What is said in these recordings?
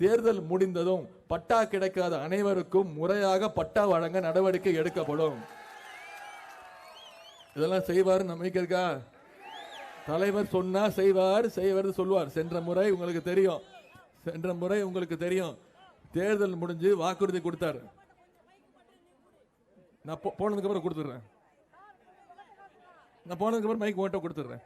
தேர்தல் முடிந்ததும் பட்டா கிடைக்காத அனைவருக்கும் முறையாக பட்டா வழங்க நடவடிக்கை எடுக்கப்படும். இதெல்லாம் செய்வார் நம்பிக்கை இருக்கா? தலைவர் சொன்னா செய்வார் செய்வார் சொல்லுவார். சென்ற முறை உங்களுக்கு தெரியும். சென்ற முறை உங்களுக்கு தெரியும். தேர்தல் முடிஞ்சு வாக்குறுதி கொடுத்தாரு. நான் போனதுக்கு அப்புறம் கொடுத்துட்றேன். நான் போனதுக்கு அப்புறம் மைக் ஓட்ட கொடுத்துட்றேன்.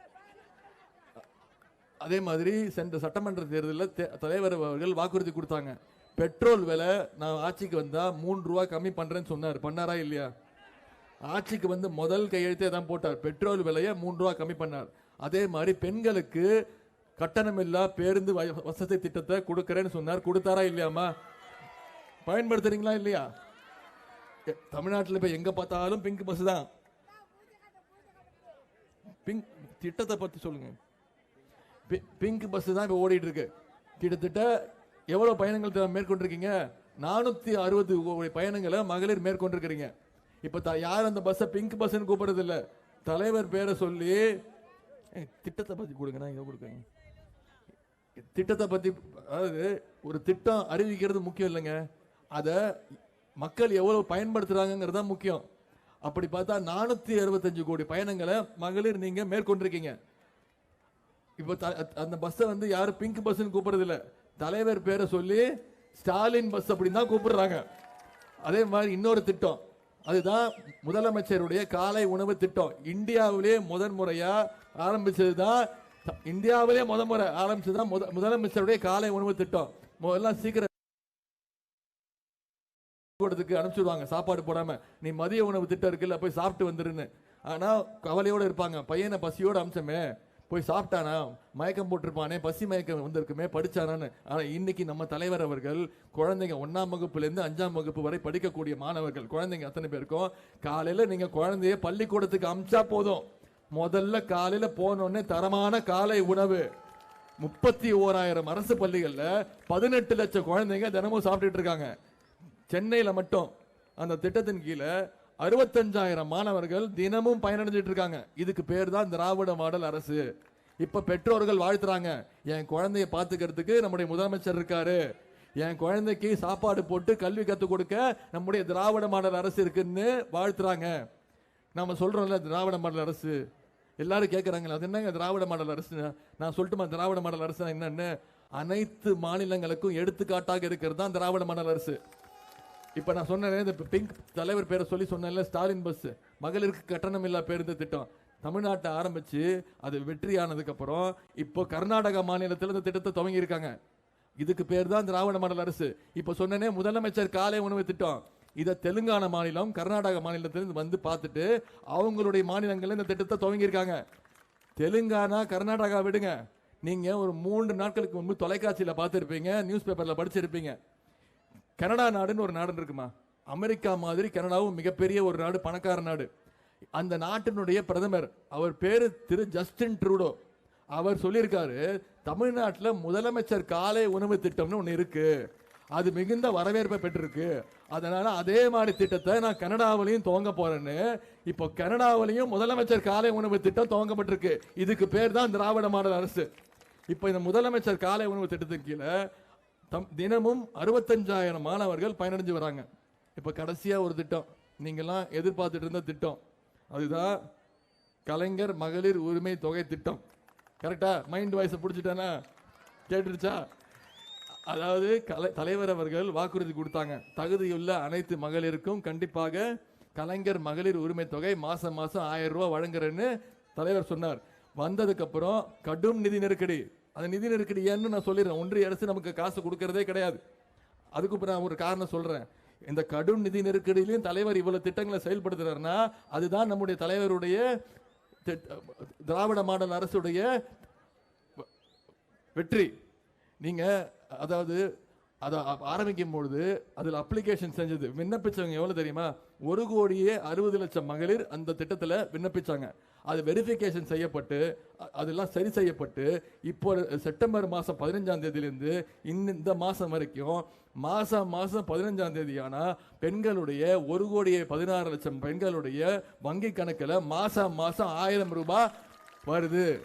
அதே மாதிரி சென்ற சட்டமன்ற தேர்தலில் தலைவர் அவர்கள் வாக்குறுதி கொடுத்தாங்க. பெட்ரோல் விலை நான் ஆட்சிக்கு வந்தால் மூன்று ரூபா கம்மி பண்ணுறேன்னு சொன்னார். பண்ணாரா இல்லையா? ஆட்சிக்கு வந்து முதல் கையெழுத்தே தான் போட்டார். பெட்ரோல் விலையை மூன்று ரூபா கம்மி பண்ணார். அதே மாதிரி பெண்களுக்கு கட்டணமில்லா பேருந்து வ- வசதி திட்டத்தை கொடுக்கறேன்னு சொன்னார். கொடுத்தாரா இல்லையாமா பயன்படுத்துறீங்களா இல்லையா? தமிழ்நாட்டில் இப்போ எங்கே பார்த்தாலும் பிங்க் பஸ் தான். பிங்க் திட்டத்தை பற்றி சொல்லுங்கள் பிங்க் பஸ் தான் இப்போ ஓடிட்டு இருக்கு கிட்டத்தட்ட எவ்வளவு பயணங்கள் மேற்கொண்டிருக்கீங்க? நானூத்தி அறுபது பயணங்களை மகளிர் மேற்கொண்டிருக்கிறீங்க. இப்ப த- யார் அந்த பஸ்ஸை பிங்க் பஸ்ன்னு கூப்பிடுறது இல்ல தலைவர் பேரை சொல்லி திட்டத்தை பத்தி கொடுங்க நான் இங்கே கொடுக்குறேங்க திட்டத்தை பத்தி அதாவது ஒரு திட்டம் அறிவிக்கிறது முக்கியம் இல்லைங்க. அதை மக்கள் எவ்வளவு பயன்படுத்துறாங்கிறது தான் முக்கியம். அப்படி பார்த்தா நானூத்தி அறுபத்தஞ்சு கோடி பயணங்களை மகளிர் நீங்க மேற்கொண்டிருக்கீங்க. இப்போ த- அந்த பஸ்ஸை வந்து யாரும் பிங்க் பஸ்ன்னு கூப்பிடுறதில்ல. தலைவர் பேரை சொல்லி ஸ்டாலின் பஸ் அப்படின்னு தான் கூப்பிடுறாங்க. அதே மாதிரி இன்னொரு திட்டம். அதுதான் முதலமைச்சருடைய காலை உணவு திட்டம். இந்தியாவிலே முதன் முறையா ஆரம்பிச்சது தான் இந்தியாவிலே முத முறை ஆரம்பிச்சது தான் முத முதலமைச்சருடைய காலை உணவு திட்டம். முதல்லாம் சீக்கிரம் கூடத்துக்கு அனுப்பிச்சுடுவாங்க. சாப்பாடு போடாம. நீ மதிய உணவு திட்டம் இருக்குல்ல போய் சாப்பிட்டு வந்துருன்னு. ஆனா கவலையோட இருப்பாங்க. பையனை பசியோட அம்சமே போய் சாப்பிட்டானா? மயக்கம் போட்டிருப்பானே? பசி மயக்கம் வந்திருக்குமே படித்தானான்னு ஆனால் இன்னைக்கு நம்ம தலைவர் அவர்கள் குழந்தைங்க ஒன்றாம் வகுப்புலேருந்து அஞ்சாம் வகுப்பு வரை படிக்கக்கூடிய மாணவர்கள் குழந்தைங்க அத்தனை பேருக்கும் காலையில் நீங்கள் குழந்தைய பள்ளிக்கூடத்துக்கு அமிச்சா போதும். முதல்ல காலையில் போனோடனே தரமான காலை உணவு. முப்பத்தி ஓராயிரம் அரசு பள்ளிகளில் பதினெட்டு லட்சம் குழந்தைங்க தினமும் சாப்பிட்டுட்டு இருக்காங்க. சென்னையில் மட்டும். அந்த திட்டத்தின் கீழே அறுபத்தஞ்சாயிரம் மாணவர்கள் தினமும் பயனடைஞ்சிட்டு இருக்காங்க. இதுக்கு பேர் தான் திராவிட மாடல் அரசு. இப்போ பெற்றோர்கள் வாழ்த்துறாங்க. என் குழந்தைய பார்த்துக்கிறதுக்கு நம்முடைய முதலமைச்சர் இருக்காரு. என் குழந்தைக்கு சாப்பாடு போட்டு கல்வி கற்றுக் கொடுக்க நம்முடைய திராவிட மாடல் அரசு இருக்குன்னு வாழ்த்துறாங்க. நம்ம சொல்றோம்ல திராவிட மாடல் அரசு. எல்லாரும் கேட்குறாங்களே அது என்னங்க திராவிட மாடல் அரசு நான் சொல்லட்டுமா திராவிட மாடல் அரசு என்னன்னு? அனைத்து மாநிலங்களுக்கும் எடுத்துக்காட்டாக இருக்கிறது தான் திராவிட மாடல் அரசு. இப்போ நான் சொன்னேன் இந்த பிங்க் தலைவர் பேரை சொல்லி சொன்னேன்ல ஸ்டாலின் பஸ். மகளிருக்கு கட்டணம் இல்லா பேருந்து திட்டம். தமிழ்நாட்டை ஆரம்பித்து அது வெற்றி இப்போ கர்நாடகா மாநிலத்தில் இந்த திட்டத்தை துவங்கியிருக்காங்க. இதுக்கு பேர் தான் திராவிட மாடல் அரசு. இப்போ சொன்னனே முதலமைச்சர் காலை உணவு திட்டம். இதை தெலுங்கானா மாநிலம் கர்நாடக மாநிலத்திலிருந்து வந்து பார்த்துட்டு அவங்களுடைய மாநிலங்களில் இந்த திட்டத்தை துவங்கியிருக்காங்க. தெலுங்கானா கர்நாடகா விடுங்க. நீங்கள் ஒரு மூன்று நாட்களுக்கு முன்பு தொலைக்காட்சியில் பார்த்துருப்பீங்க நியூஸ் பேப்பரில் படிச்சிருப்பீங்க. கனடா நாடுன்னு ஒரு நாடு இருக்குமா? அமெரிக்கா மாதிரி கனடாவும் மிகப்பெரிய ஒரு நாடு பணக்கார நாடு. அந்த நாட்டினுடைய பிரதமர் அவர் பேரு திரு ஜஸ்டின் ட்ரூடோ. அவர் சொல்லியிருக்காரு தமிழ்நாட்டில் முதலமைச்சர் காலை உணவு திட்டம்னு ஒன்று இருக்கு. அது மிகுந்த வரவேற்பை பெற்றிருக்கு. அதனால அதே மாதிரி திட்டத்தை நான் கனடாவிலையும் துவங்க போறேன்னு இப்போ கனடாவிலையும் முதலமைச்சர் காலை உணவு திட்டம் துவங்கப்பட்டிருக்கு. இதுக்கு பேர் தான் திராவிட மாடல் அரசு. இப்போ இந்த முதலமைச்சர் காலை உணவு திட்டத்தின் கீழே தம் தினமும் அறுபத்தஞ்சாயிரம் மாணவர்கள் பயனடைஞ்சு வராங்க. இப்போ கடைசியாக ஒரு திட்டம் நீங்கள்லாம் எதிர்பார்த்துட்டு இருந்த திட்டம். அதுதான் கலைஞர் மகளிர் உரிமை தொகை திட்டம். கரெக்டா மைண்ட் வாய்ஸை பிடிச்சிட்டானா கேட்டுருச்சா? அதாவது கலை தலைவர் அவர்கள் வாக்குறுதி கொடுத்தாங்க. தகுதியுள்ள அனைத்து மகளிருக்கும் கண்டிப்பாக கலைஞர் மகளிர் உரிமை தொகை மாசம் மாசம் ஆயிரம் ரூபா வழங்குறேன்னு தலைவர் சொன்னார். வந்ததுக்கு அப்புறம் கடும் நிதி நெருக்கடி. அந்த நிதி நெருக்கடி ஏன்னு நான் சொல்லிடுறேன். ஒன்றிய அரசு நமக்கு காசு கொடுக்கறதே கிடையாது. அதுக்கு நான் ஒரு காரணம் சொல்றேன். இந்த கடும் நிதி நெருக்கடியிலையும் தலைவர் இவ்வளவு திட்டங்களை செயல்படுத்துறாருன்னா அதுதான் நம்முடைய தலைவருடைய திராவிட மாடல் அரசுடைய வெற்றி. நீங்க அதாவது அதை ஆரம்பிக்கும் பொழுது அதில் அப்ளிகேஷன் செஞ்சது. விண்ணப்பிச்சவங்க எவ்வளவு தெரியுமா? ஒரு கோடியே அறுபது லட்சம் மகளிர் அந்த திட்டத்தில் விண்ணப்பிச்சாங்க. அது வெரிஃபிகேஷன் செய்யப்பட்டு அதெல்லாம் சரி செய்யப்பட்டு இப்போ செப்டம்பர் மாதம் பதினஞ்சாம் தேதியிலேருந்து இன்ன- இந்த மாதம் வரைக்கும் மாதம் மாதம் பதினஞ்சாம் தேதி பெண்களுடைய ஒரு கோடியே பதினாறு லட்சம் பெண்களுடைய வங்கி கணக்கில் மாதம் மாதம் ஆயிரம் ரூபாய் வருது.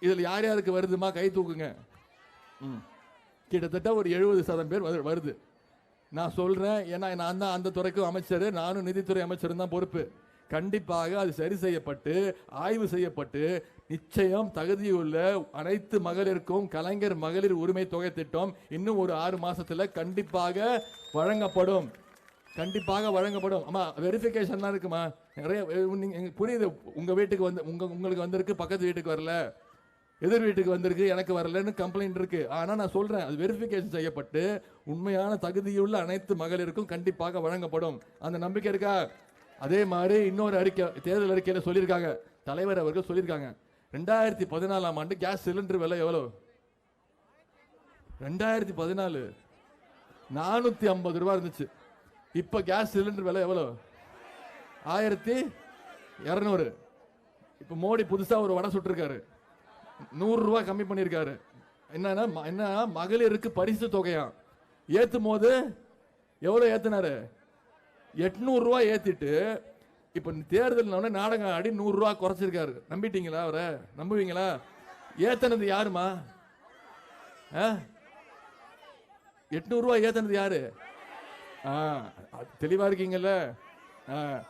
இதில் யார் யாருக்கு வருதுமா? கை தூக்குங்க. ம். கிட்டத்தட்ட ஒரு எழுபது சதம் பேர் வரு- வருது. நான் சொல்கிறேன் ஏன்னா நான் தான் அந்த துறைக்கும் அமைச்சர் நானும் நிதித்துறை அமைச்சரும் தான் பொறுப்பு. கண்டிப்பாக அது சரி செய்யப்பட்டு ஆய்வு செய்யப்பட்டு நிச்சயம் தகுதியுள்ள அனைத்து மகளிருக்கும் கலைஞர் மகளிர் உரிமை தொகை திட்டம் இன்னும் ஒரு ஆறு மாசத்துல கண்டிப்பாக வழங்கப்படும். கண்டிப்பாக வழங்கப்படும். ஆமா வெரிஃபிகேஷன்லாம் இருக்குமா? நிறைய நீங்கள் புரியுது. உங்க வீட்டுக்கு வந்து உங்க உங்களுக்கு வந்திருக்கு பக்கத்து வீட்டுக்கு வரல. எதிர் வீட்டுக்கு வந்திருக்கு எனக்கு வரலன்னு கம்ப்ளைண்ட் இருக்கு. ஆனா நான் சொல்றேன் அது வெரிஃபிகேஷன் செய்யப்பட்டு உண்மையான தகுதியுள்ள அனைத்து மகளிருக்கும் கண்டிப்பாக வழங்கப்படும். அந்த நம்பிக்கை இருக்கா? அதே மாதிரி இன்னொரு அறிக்கை தேர்தல் அறிக்கையில் சொல்லியிருக்காங்க. தலைவர் அவர்கள் சொல்லியிருக்காங்க. ரெண்டாயிரத்தி பதினாலாம் ஆண்டு கேஸ் சிலிண்டர் விலை எவ்வளோ? ரெண்டாயிரத்தி பதினாலு. நானூற்றி ஐம்பது ரூபா இருந்துச்சு. இப்போ கேஸ் சிலிண்டர் விலை எவ்வளோ? ஆயிரத்தி இரநூறு. இப்போ மோடி புதுசாக ஒரு வடை சுட்டிருக்காரு. நூறுரூவா கம்மி பண்ணியிருக்காரு. என்னன்னா ம- என்ன மகளிருக்கு பரிசு தொகையா? ஏற்றும் போது எவ்வளோ ஏற்றினாரு எட்நூறுரூவா ஏற்றிட்டு இப்போ தேர்தல் நாடகம் ஆடி நூறுரூவா குறைச்சிருக்காரு. நம்பிட்டீங்களா அவரை? நம்புவீங்களா? ஏத்தனது யாருமா? எட்நூறுரூவா ஏத்தனது யாரு? ஆ, அது இருக்கீங்கல்ல? ஆ,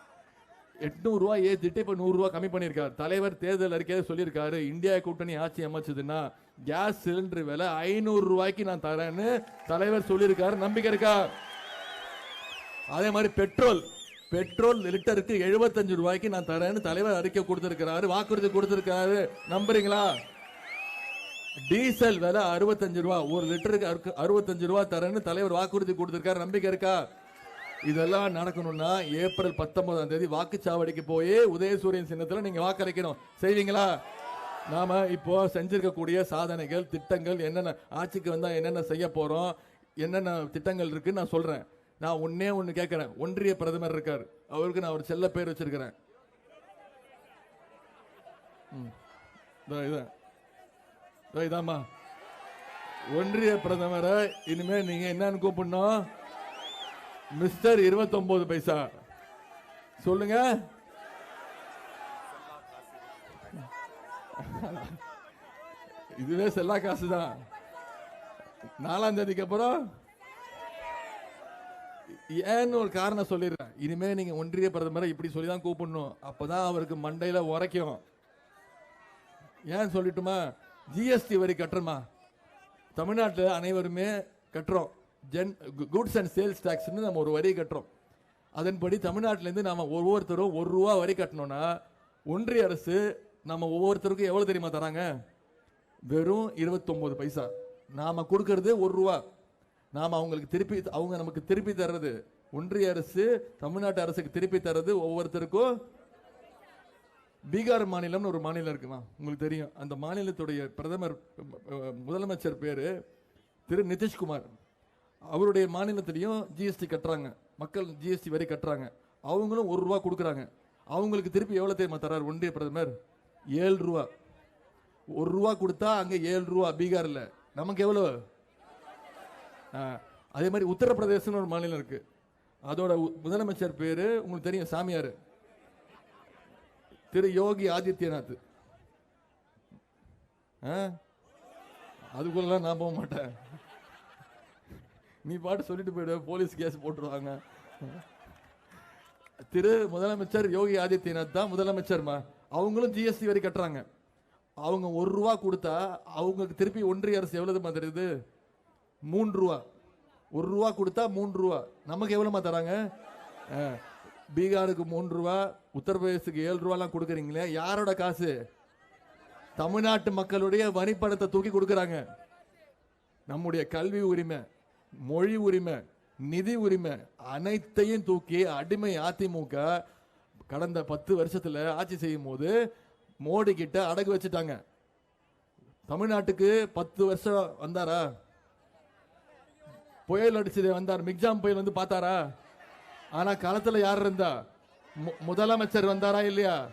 எட்நூறுரூவா ஏற்றிட்டு இப்போ இப்ப கம்மி பண்ணியிருக்காரு. தலைவர் தேர்தல் அறிக்கையில சொல்லியிருக்காரு. இந்தியா கூட்டணி ஆட்சி அமைச்சதுன்னா கேஸ் சிலிண்டர் விலை ஐநூறுரூவாய்க்கு நான் தரேன்னு தலைவர் சொல்லியிருக்காரு. நம்பிக்கை இருக்கா? அதே மாதிரி பெட்ரோல். பெட்ரோல் லிட்டருக்கு 75 ரூபாய்க்கு நான் தரேன்னு தலைவர் அறிக்கை கொடுத்திருக்கிறாரு வாக்குறுதி கொடுத்திருக்காரு நம்புறீங்களா? டீசல் விலை 65 ரூபா. ஒரு லிட்டருக்கு அறுபத்தஞ்சு ரூபா தரேன்னு தலைவர் வாக்குறுதி கொடுத்திருக்காரு. நம்பிக்கை இருக்கா? இதெல்லாம் நடக்கணும்னா ஏப்ரல் பத்தொன்பதாம் தேதி வாக்குச்சாவடிக்கு போய் உதயசூரியன் சின்னத்தில் நீங்க வாக்களிக்கணும். செய்வீங்களா? நாம இப்போ செஞ்சிருக்கக்கூடிய சாதனைகள் திட்டங்கள் என்னென்ன ஆட்சிக்கு வந்தா என்னென்ன செய்ய போறோம் என்னென்ன திட்டங்கள் இருக்குன்னு நான் சொல்றேன். நான் ஒன்னே ஒன்னு கேட்கிறேன் ஒன்றிய பிரதமர் இருக்கார். அவருக்கு நான் ஒரு செல்ல பேர் வச்சிருக்கிறேன். ம். இதாம்மா. ஒன்றிய பிரதமரை இனிமே நீங்க என்னன்னு கூப்பிடணும்? மிஸ்டர் 29 பைசா. சொல்லுங்க. இதுவே செல்லா காசு தான் நாலாம் தேதிக்கு அப்புறம் ஏன்னு ஒரு காரணம் சொல்லிடுறேன். இனிமேல் நீங்க ஒன்றிய பிரதமரை இப்படி சொல்லி தான் கூப்பிடணும். அப்பதான் அவருக்கு மண்டையில உரைக்கும். ஏன் சொல்லட்டுமா? ஜிஎஸ்டி வரி கட்டுறமா தமிழ்நாட்டில் அனைவருமே கட்டுறோம். ஜென் குட்ஸ் அண்ட் சேல்ஸ் டேக்ஸ்னு நம்ம ஒரு வரி கட்டுறோம். அதன்படி தமிழ்நாட்டிலேருந்து நாம் ஒவ்வொருத்தரும் ஒரு ரூபா வரி கட்டணும்னா ஒன்றிய அரசு நம்ம ஒவ்வொருத்தருக்கும் எவ்வளோ தெரியுமா தராங்க? வெறும் 29 பைசா. நாம் கொடுக்கறது ஒரு ரூபா. நாம் அவங்களுக்கு திருப்பி அவங்க நமக்கு திருப்பி தர்றது. ஒன்றிய அரசு தமிழ்நாட்டு அரசுக்கு திருப்பி தர்றது ஒவ்வொருத்தருக்கும். பீகார் மாநிலம்னு ஒரு மாநிலம் இருக்குமா உங்களுக்கு தெரியும். அந்த மாநிலத்துடைய பிரதமர் முதலமைச்சர் பேர் திரு நிதிஷ்குமார். அவருடைய மாநிலத்திலையும் ஜிஎஸ்டி கட்டுறாங்க. மக்கள் ஜிஎஸ்டி வரி கட்டுறாங்க. அவங்களும் ஒரு ரூபா கொடுக்குறாங்க. அவங்களுக்கு திருப்பி எவ்வளோ தெரியுமா தரார் ஒன்றிய பிரதமர்? ஏழு ரூபா. ஒரு ரூபா கொடுத்தா அங்கே ஏழு ரூபா பீகாரில். நமக்கு எவ்வளோ அதே மாதிரி உத்தரப்பிரதேசம்னு ஒரு மாநிலம் இருக்கு. அதோட உ- முதலமைச்சர் பேர் உங்களுக்கு தெரியும் சாமியார். திரு யோகி ஆதித்யநாத். ஆ? அதுக்குள்ளலாம் நான் போக மாட்டேன். நீ பாட்டு சொல்லிட்டு போயிடு போலீஸ் கேஸ் போட்டுருவாங்க. திரு முதலமைச்சர் யோகி ஆதித்யநாத் தான் முதலமைச்சர்மா. அவங்களும் ஜிஎஸ்டி வரி கட்டுறாங்க. அவங்க ஒரு ரூபா கொடுத்தா அவங்களுக்கு திருப்பி ஒன்றிய அரசு எவ்வளவு தெரியுது? மூன்று ரூபா ஒரு ரூபா கொடுத்தா மூன்று ரூபா நமக்கு எவ்வளோமா தராங்க? ஆ, பீகாருக்கு மூன்று ரூபா உத்தரப்பிரதேசத்துக்கு ஏழு ரூபாலாம் கொடுக்குறீங்களே யாரோட காசு? தமிழ்நாட்டு மக்களுடைய வரிப்பணத்தை தூக்கி கொடுக்குறாங்க. நம்முடைய கல்வி உரிமை மொழி உரிமை நிதி உரிமை அனைத்தையும் தூக்கி அடிமை அதிமுக கடந்த பத்து வருஷத்தில் ஆட்சி செய்யும் போது மோடி கிட்ட அடகு வச்சுட்டாங்க. தமிழ்நாட்டுக்கு பத்து வருஷம் வந்தாரா? புயல் அடிச்சது வந்தார். மிக்ஜாம் புயல் வந்து பார்த்தாரா? ஆனா களத்துல யார் இருந்தா? மு- முதலமைச்சர் வந்தாரா இல்லையா?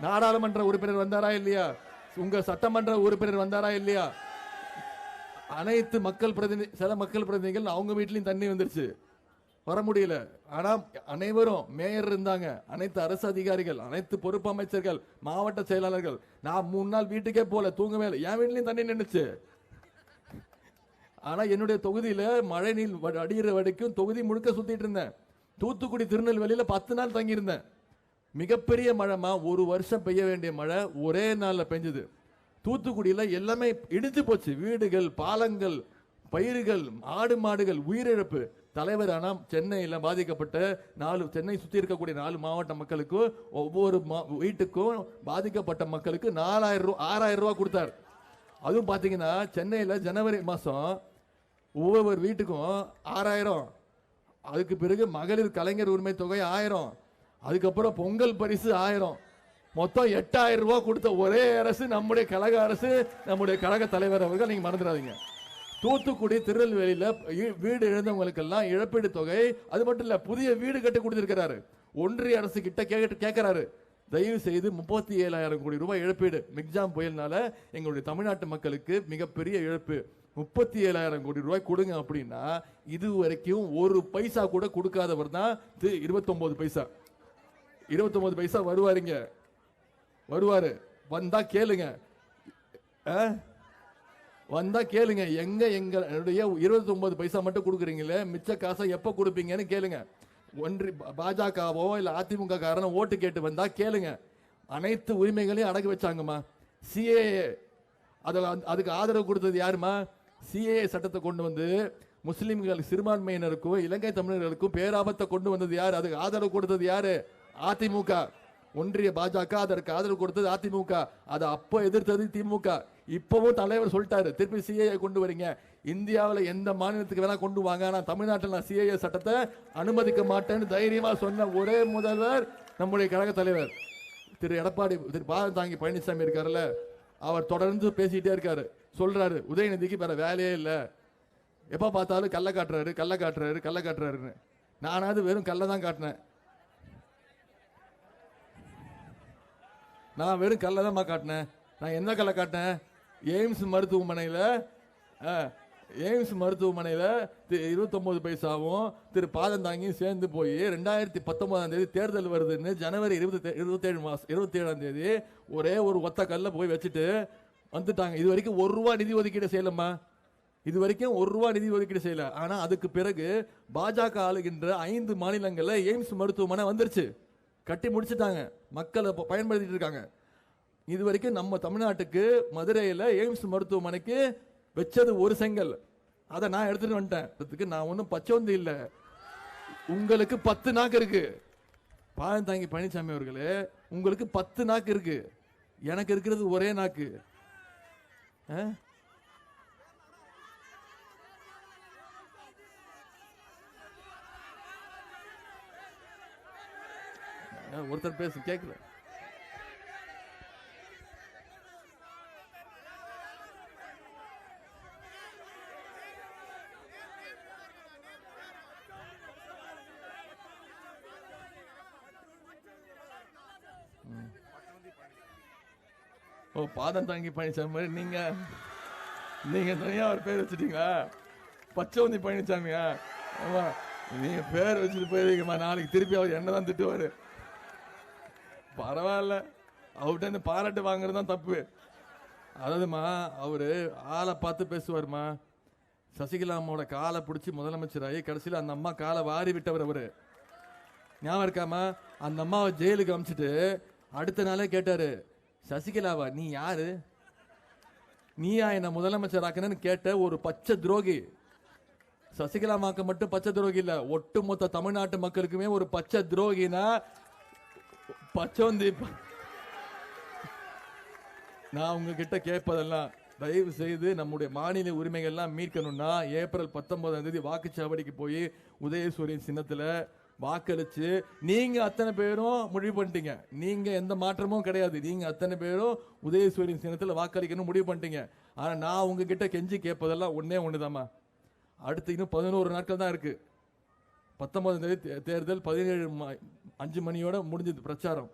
நாடாளுமன்ற உறுப்பினர் வந்தாரா இல்லையா? உங்க சட்டமன்ற உறுப்பினர் வந்தாரா இல்லையா? அனைத்து மக்கள் பிரதிநிதி சில மக்கள் பிரதிநிதிகள் அவங்க வீட்லயும் தண்ணி வந்துருச்சு. வர முடியல. ஆனா அனைவரும் மேயர் இருந்தாங்க. அனைத்து அரசு அதிகாரிகள் அனைத்து பொறுப்பு அமைச்சர்கள் மாவட்ட செயலாளர்கள். நான் மூணு நாள் வீட்டுக்கே போல தூங்கவே இல்லை. என் வீட்லயும் தண்ணி நின்றுச்சு ஆனால் என்னுடைய தொகுதியில் மழை நீர் வ- வரைக்கும் தொகுதி முழுக்க சுற்றிட்டு இருந்தேன். தூத்துக்குடி திருநெல்வேலியில் பத்து நாள் தங்கியிருந்தேன். மிகப்பெரிய மழைமா ஒரு வருஷம் பெய்ய வேண்டிய மழை ஒரே நாளில் பெஞ்சுது. தூத்துக்குடியில் எல்லாமே இடித்து போச்சு. வீடுகள் பாலங்கள் பயிர்கள் ஆடு மாடுகள் உயிரிழப்பு. தலைவர் ஆனால் சென்னையில் பாதிக்கப்பட்ட நாலு சென்னை சுற்றி இருக்கக்கூடிய நாலு மாவட்ட மக்களுக்கும் ஒவ்வொரு மா- வீட்டுக்கும் பாதிக்கப்பட்ட மக்களுக்கு நாலாயிரம் ரூபா ஆறாயிரம் ரூபா கொடுத்தார். அதுவும் பார்த்தீங்கன்னா சென்னையில் ஜனவரி மாதம் ஒவ்வொரு வீட்டுக்கும் ஆறாயிரம். அதுக்கு பிறகு மகளிர் கலைஞர் உரிமை தொகை ஆயிரம். அதுக்கப்புறம் பொங்கல் பரிசு ஆயிரம். மொத்தம் எட்டாயிரம் ரூபாய் கொடுத்த ஒரே அரசு நம்முடைய கழக அரசு நம்முடைய கழக தலைவர் அவர்கள் நீங்க மறந்துடாதீங்க. தூத்துக்குடி திருநெல்வேலியில் வீடு இழந்தவங்களுக்கெல்லாம் இழப்பீடு தொகை அது மட்டும் இல்லை புதிய வீடு கட்டி கொடுத்துருக்கிறாரு. ஒன்றிய அரசு கிட்ட கேட்டு கேட்கிறாரு தயவு செய்து முப்பத்தி ஏழாயிரம் கோடி ரூபாய் இழப்பீடு. மிக்ஜாம் புயல்னால எங்களுடைய தமிழ்நாட்டு மக்களுக்கு மிகப்பெரிய இழப்பு. முப்பத்தி ஏழாயிரம் கோடி ரூபாய் கொடுங்க அப்படின்னா இது வரைக்கும் ஒரு பைசா கூட கொடுக்காதவர் தான் திரு இருபத்தொன்பது பைசா. இருபத்தொன்பது பைசா வருவாருங்க. வருவாரு. வந்தா கேளுங்க. ஆ? வந்தா கேளுங்க. எங்க எங்களுடைய என்னுடைய ஒன்பது பைசா மட்டும் கொடுக்குறீங்களே மிச்ச காசை எப்ப கொடுப்பீங்கன்னு கேளுங்க. ஒன்றி பாஜகவோ இல்ல அதிமுக காரனோ ஓட்டு கேட்டு வந்தா கேளுங்க. அனைத்து உரிமைகளையும் அடகு வச்சாங்கம்மா. சிஏஏ அது அதுக்கு ஆதரவு கொடுத்தது யாருமா சிஏஏ சட்டத்தை கொண்டு வந்து முஸ்லீம்கள் சிறுபான்மையினருக்கும் இலங்கை தமிழர்களுக்கும் பேராபத்தை கொண்டு வந்தது யார்? அதுக்கு ஆதரவு கொடுத்தது யாரு? அதிமுக. ஒன்றிய பாஜக அதற்கு ஆதரவு கொடுத்தது அதிமுக. அதை அப்போ எதிர்த்தது திமுக. இப்பவும் தலைவர் சொல்லிட்டாரு திருப்பி சிஏஏ கொண்டு வரீங்க. இந்தியாவில் எந்த மாநிலத்துக்கு வேணா கொண்டு வாங்க. ஆனால் தமிழ்நாட்டில் நான் சிஏஏ சட்டத்தை அனுமதிக்க மாட்டேன்னு தைரியமா சொன்ன ஒரே முதல்வர் நம்முடைய கழக தலைவர். திரு எடப்பாடி திரு பாதந்தாங்கி பழனிசாமி இருக்காருல்ல அவர் தொடர்ந்து பேசிட்டே இருக்காரு. சொல்றாரு உதயநிதிக்கு வேற வேலையே இல்லை. எப்போ பார்த்தாலும் கள்ள காட்டுறாரு கள்ள காட்டுறாரு கள்ள காட்டுறாருன்னு. நானாவது வெறும் கல்ல தான் காட்டினேன். நான் வெறும் கல்ல தான்மா காட்டினேன். நான் என்ன கல்ல காட்டினேன்? எய்ம்ஸ் மருத்துவமனையில் எய்ம்ஸ் மருத்துவமனையில் இருபத்தொம்போது பைசாவும் திரு பாதந்தாங்கியும் சேர்ந்து போய் ரெண்டாயிரத்தி பத்தொன்பதாம் தேதி தேர்தல் வருதுன்னு ஜனவரி இருபத்தி இருபத்தேழு மாதம் இருபத்தேழாம் தேதி ஒரே ஒரு ஒத்த கல்லை போய் வச்சுட்டு வந்துட்டாங்க. இது வரைக்கும் ஒரு ரூபா நிதி ஒதுக்கீடு செய்யலம்மா. இது வரைக்கும் ஒரு ரூபா நிதி ஒதுக்கீடு செய்யல. ஆனா அதுக்கு பிறகு பாஜக ஆளுகின்ற ஐந்து மாநிலங்கள்ல எய்ம்ஸ் மருத்துவமனை வந்துருச்சு. கட்டி முடிச்சிட்டாங்க. மக்களை இப்போ பயன்படுத்திட்டு இருக்காங்க. இது வரைக்கும் நம்ம தமிழ்நாட்டுக்கு மதுரையில் எய்ம்ஸ் மருத்துவமனைக்கு வச்சது ஒரு செங்கல். அதை நான் எடுத்துட்டு வந்துட்டேன். அதுக்கு நான் ஒன்றும் பச்சோந்தி இல்லை. உங்களுக்கு பத்து நாக்கு இருக்கு. பாழந்தாங்கி பழனிசாமி அவர்களே உங்களுக்கு பத்து நாக்கு இருக்கு. எனக்கு இருக்கிறது ஒரே நாக்கு. ஒருத்தர் பேசு கேட்கல பாதம் தாங்கி பழனிசாமி மாதிரி நீங்க நீங்க தனியாக ஒரு பேர் வச்சுட்டீங்களா? பச்சவந்தி பழனிசாமியா? ஆமா நீங்க பேர் வச்சுட்டு போயிருக்கீங்கம்மா. நாளைக்கு திருப்பி அவர் என்ன தான் திட்டுவார். பரவாயில்ல. அவர்கிட்ட இந்த பாராட்டு வாங்குறது தான் தப்பு. அதாவதுமா அவர் ஆளை பார்த்து பேசுவார்மா சசிகலா அம்மாவோட காலை பிடிச்சி முதலமைச்சராகி கடைசியில் அந்த அம்மா காலை வாரி விட்டவர் அவர். ஞாபகம் இருக்காமா அந்த அம்மாவை ஜெயிலுக்கு அமிச்சிட்டு அடுத்த நாளே கேட்டார் சசிகலாவா நீ யாரு? நீயா என்ன முதலமைச்சர் ஆக்கணும்னு கேட்ட ஒரு பச்சை துரோகி. சசிகலா மாக்க மட்டும் பச்சை துரோகி இல்ல ஒட்டுமொத்த தமிழ்நாட்டு மக்களுக்குமே ஒரு பச்சை துரோகினா பச்சோந்தி நான் உங்ககிட்ட கேட்பதெல்லாம் தயவு செய்து நம்முடைய மாநில உரிமைகள்லாம் மீட்கணும்னா ஏப்ரல் பத்தொன்பதாம் தேதி வாக்குச்சாவடிக்கு போய் உதயசூரியன் சின்னத்துல வாக்களித்து நீங்கள் அத்தனை பேரும் முடிவு பண்ணிட்டீங்க. நீங்கள் எந்த மாற்றமும் கிடையாது. நீங்கள் அத்தனை பேரும் உதயசூரியன் சின்னத்தில் வாக்களிக்கணும் முடிவு பண்ணிட்டீங்க. ஆனால் நான் உங்ககிட்ட கெஞ்சி கேட்பதெல்லாம் ஒன்றே ஒன்று தாம்மா அடுத்து இன்னும் பதினோரு நாட்கள் தான் இருக்குது பத்தொன்பதாம் தேதி தே- தேர்தல் பதினேழு அஞ்சு மணியோட முடிஞ்சது பிரச்சாரம்.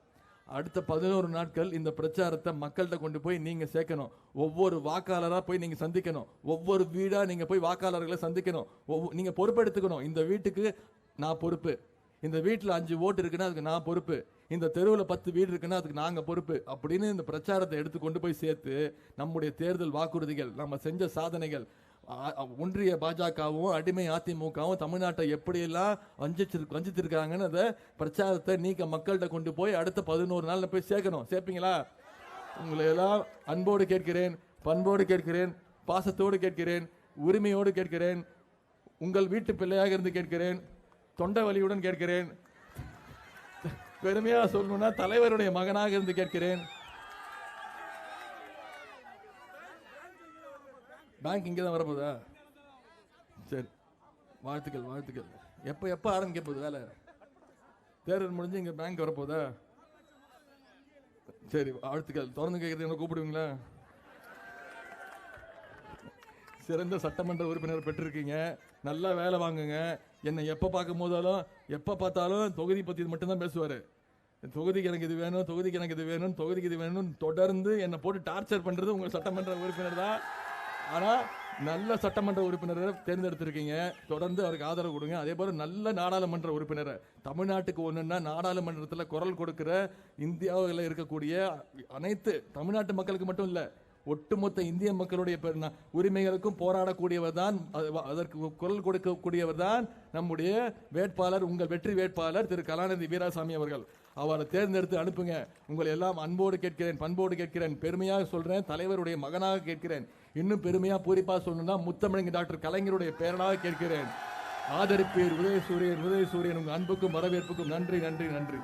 அடுத்த பதினோரு நாட்கள் இந்த பிரச்சாரத்தை மக்கள்கிட்ட கொண்டு போய் நீங்கள் சேர்க்கணும். ஒவ்வொரு வாக்காளராக போய் நீங்கள் சந்திக்கணும். ஒவ்வொரு வீடாக நீங்கள் போய் வாக்காளர்களை சந்திக்கணும். ஒவ்வொ- நீங்கள் பொறுப்பெடுத்துக்கணும். இந்த வீட்டுக்கு நான் பொறுப்பு. இந்த வீட்டில் அஞ்சு ஓட்டு இருக்குன்னா அதுக்கு நான் பொறுப்பு. இந்த தெருவில் பத்து வீடு இருக்குன்னா அதுக்கு நாங்கள் பொறுப்பு. அப்படின்னு இந்த பிரச்சாரத்தை எடுத்து கொண்டு போய் சேர்த்து நம்முடைய தேர்தல் வாக்குறுதிகள் நம்ம செஞ்ச சாதனைகள் ஒன்றிய பாஜகவும் அடிமை அதிமுகவும் தமிழ்நாட்டை எப்படியெல்லாம் வஞ்சிச்சிரு வஞ்சித்திருக்காங்கன்னு அதை பிரச்சாரத்தை நீக்க மக்கள்கிட்ட கொண்டு போய் அடுத்த பதினோரு நாளில் போய் சேர்க்கணும். சேர்ப்பீங்களா? உங்களை எல்லாம் அன்போடு கேட்கிறேன் பண்போடு கேட்கிறேன் பாசத்தோடு கேட்கிறேன் உரிமையோடு கேட்கிறேன் உங்கள் வீட்டு பிள்ளையாக இருந்து கேட்கிறேன் தொண்டை வலியுடன் கேட்கிறேன். பெருமையா சொல்லணும்னா தலைவருடைய மகனாக இருந்து கேட்கிறேன். பேங்க் இங்கே தான் வரப்போதா? சரி. வாழ்த்துக்கள் வாழ்த்துக்கள். எப்போ எப்போ ஆரம்பிக்க போகுது வேலை? தேர்தல் முடிஞ்சு இங்கே பேங்க் வரப்போதா? சரி வாழ்த்துக்கள். திறந்து கேட்குறது என்ன கூப்பிடுவீங்களா? சிறந்த சட்டமன்ற உறுப்பினர் பெற்றிருக்கீங்க. நல்லா வேலை வாங்குங்க. என்னை எப்போ பார்க்கும் போதாலும் எப்போ பார்த்தாலும் தொகுதி பற்றி மட்டும்தான் பேசுவார். தொகுதிக்கு எனக்கு இது வேணும் தொகுதிக்கு எனக்கு இது வேணும் தொகுதிக்கு இது வேணும் தொடர்ந்து என்னை போட்டு டார்ச்சர் பண்ணுறது உங்கள் சட்டமன்ற உறுப்பினர் தான். ஆனால் நல்ல சட்டமன்ற உறுப்பினரை தேர்ந்தெடுத்திருக்கீங்க. தொடர்ந்து அவருக்கு ஆதரவு கொடுங்க. அதே போல் நல்ல நாடாளுமன்ற உறுப்பினரை தமிழ்நாட்டுக்கு ஒன்றுன்னா நாடாளுமன்றத்தில் குரல் கொடுக்கிற இந்தியாவில் இருக்கக்கூடிய அனைத்து தமிழ்நாட்டு மக்களுக்கு மட்டும் இல்லை ஒட்டுமொத்த இந்திய மக்களுடைய உரிமைகளுக்கும் போராடக்கூடியவர் தான் அது- அதற்கு குரல் கொடுக்கக்கூடியவர் தான் நம்முடைய வேட்பாளர் உங்கள் வெற்றி வேட்பாளர் திரு. கலாநிதி வீராசாமி அவர்கள். அவரை தேர்ந்தெடுத்து அனுப்புங்க. உங்களை எல்லாம் அன்போடு கேட்கிறேன் பண்போடு கேட்கிறேன் பெருமையாக சொல்றேன் தலைவருடைய மகனாக கேட்கிறேன். இன்னும் பெருமையா பூரிப்பா சொல்லணும்னா முத்தமிழங்க டாக்டர் கலைஞருடைய பேரனாக கேட்கிறேன். ஆதரிப்பீர் உதயசூரியன் உதயசூரியன் உங்கள் அன்புக்கும் வரவேற்புக்கும் நன்றி நன்றி நன்றி.